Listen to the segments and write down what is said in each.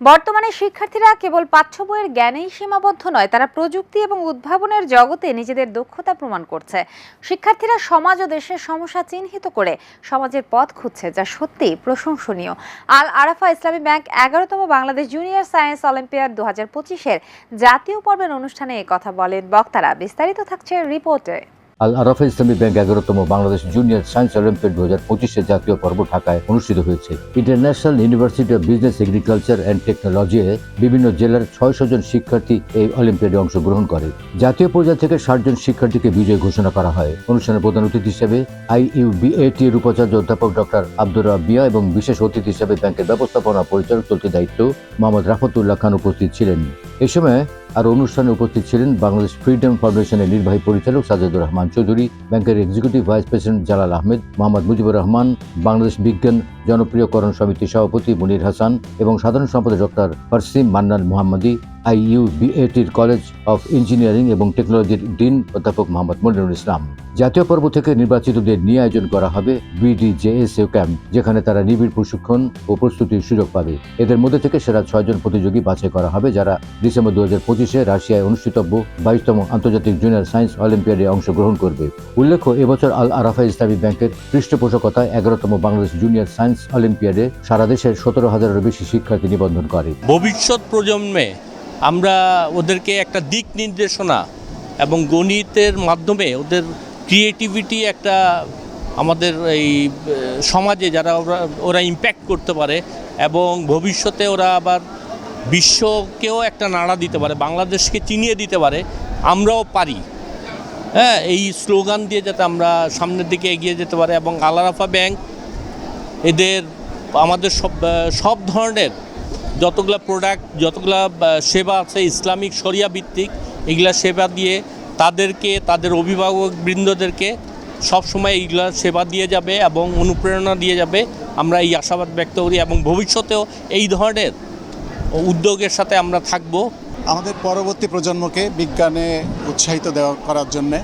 বর্তমানে শিক্ষার্থীরা কেবল পাঠ্য বইয়ের জ্ঞানেই সীমাবদ্ধ নয়, তারা প্রযুক্তি এবং উদ্ভাবনের জগতে নিজেদের দক্ষতা প্রমাণ করছে। শিক্ষার্থীরা সমাজ ও দেশের সমস্যা চিহ্নিত করে সমাজের পথ খুঁজছে, যা সত্যি প্রশংসনীয়। আল আরাফা ইসলামী ব্যাংক এগারোতম বাংলাদেশ জুনিয়র সায়েন্স অলিম্পিয়াড দু হাজার পঁচিশের জাতীয় পর্বের অনুষ্ঠানে কথা বলেন বক্তারা। বিস্তারিত থাকছে রিপোর্টে। আল আরাফা ইসলামী ব্যাংক এগারোতম বাংলাদেশ জুনিয়র সায়েন্স অলিম্পিয়াড দু হাজার পঁচিশে জাতীয় পর্ব ঢাকায় অনুষ্ঠিত হয়েছে। International university of business, agriculture and technology বিভিন্ন জেলার ছয়শো জন শিক্ষার্থী এই অলিম্পিয়াডে অংশগ্রহণ করে। জাতীয় পর্যায় থেকে ষাট জন শিক্ষার্থীকে বিজয়ী ঘোষণা করা হয়। অনুষ্ঠানের প্রধান অতিথি হিসেবে আইইউবিএটি এর উপাচার্য অধ্যাপক ডক্টর আব্দুর রাবিয়া এবং বিশেষ অতিথি হিসেবে ব্যাংকের ব্যবস্থাপনা পরিচালক চলতি দায়িত্ব মোহাম্মদ রাফতুল্লাহ খান উপস্থিত ছিলেন। এ সময় আর অনুষ্ঠানে উপস্থিত ছিলেন বাংলাদেশ ফ্রিডম ফাউন্ডেশনের নির্বাহী পরিচালক সাজেদুর রহমান চৌধুরী, ব্যাংকের executive vice president Jalal Ahmed, Mohammad Mujibur Rahman, Bangladesh বিজ্ঞান জনপ্রিয়করণ সমিতির সভাপতি মুনির হাসান এবং সাধারণ সম্পাদক ডক্টর ফারসিম মান্নান মোহাম্মদি আইইউবিএটির কলেজ অফ ইঞ্জিনিয়ারিং এবং টেকনোলজির ডিন অধ্যাপক মোহাম্মদ মনিরুল ইসলাম। জাতীয় পর্ব থেকে নির্বাচিতদের নিয়ে আয়োজন করা হবে বিডিজেএসএ ক্যাম্প, যেখানে তারা নিবিড় প্রশিক্ষণ ও প্রস্তুতির সুযোগ পাবে। এদের মধ্যে থেকে সেরা ছয়জন প্রতিযোগী বাছাই করা হবে, যারা ডিসেম্বর দু হাজার পঁচিশে রাশিয়ায় অনুষ্ঠিতব্য বাইশতম আন্তর্জাতিক জুনিয়র সায়েন্স অলিম্পিয়াডে অংশগ্রহণ করবে। উল্লেখ্য, এবছর আল আরাফা ইসলামী ব্যাংকের পৃষ্ঠপোষকতায় এগারোতম বাংলাদেশ জুনিয়র সায়েন্স অলিম্পিয়াডে সারা দেশের সতেরো হাজারের বেশি শিক্ষার্থী নিবন্ধন করে। ভবিষ্যৎ প্রজন্মে আমরা ওদেরকে একটা দিক নির্দেশনা এবং গণিতের মাধ্যমে ওদের ক্রিয়েটিভিটি একটা আমাদের এই সমাজে যারা ওরা ওরা ইম্প্যাক্ট করতে পারে এবং ভবিষ্যতে ওরা আবার বিশ্বকেও একটা নাড়া দিতে পারে, বাংলাদেশকে চিনিয়ে দিতে পারে, আমরাও পারি। হ্যাঁ এই স্লোগান দিয়ে যাতে আমরা সামনের দিকে এগিয়ে যেতে পারে এবং আলারাফা ব্যাংক এদের আমাদের সব সব ধরনের যতগুলা প্রোডাক্ট যতগুলা সেবা আছে, ইসলামিক শরিয়া ভিত্তিক, এগুলা সেবা দিয়ে তাদেরকে, তাদের অভিভাবক বৃন্দদেরকে সবসময় এইগুলা সেবা দিয়ে যাবে এবং অনুপ্রেরণা দিয়ে যাবে। আমরা এই আশাবাদ ব্যক্ত করি এবং ভবিষ্যতেও এই ধরনের উদ্যোগের সাথে আমরা থাকব। আমাদের পরবর্তী প্রজন্মকে বিজ্ঞানে উৎসাহিত দেওয়া করার জন্যে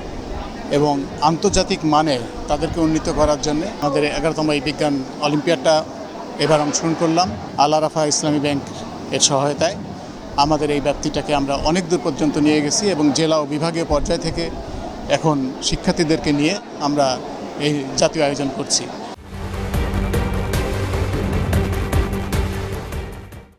এবং আন্তর্জাতিক মানে তাদেরকে উন্নীত করার জন্য আমাদের এগারোতম এই বিজ্ঞান অলিম্পিয়াডটা এবার অংশগ্রহণ করলাম আল্লাহ রাফা ইসলামী ব্যাংক এর সহায়তায়। আমাদের এই ব্যক্তিটাকে আমরা অনেক দূর পর্যন্ত নিয়ে গেছি এবং জেলা ও বিভাগীয় পর্যায় থেকে এখন শিক্ষার্থীদেরকে নিয়ে আমরা এই জাতীয় আয়োজন করছি।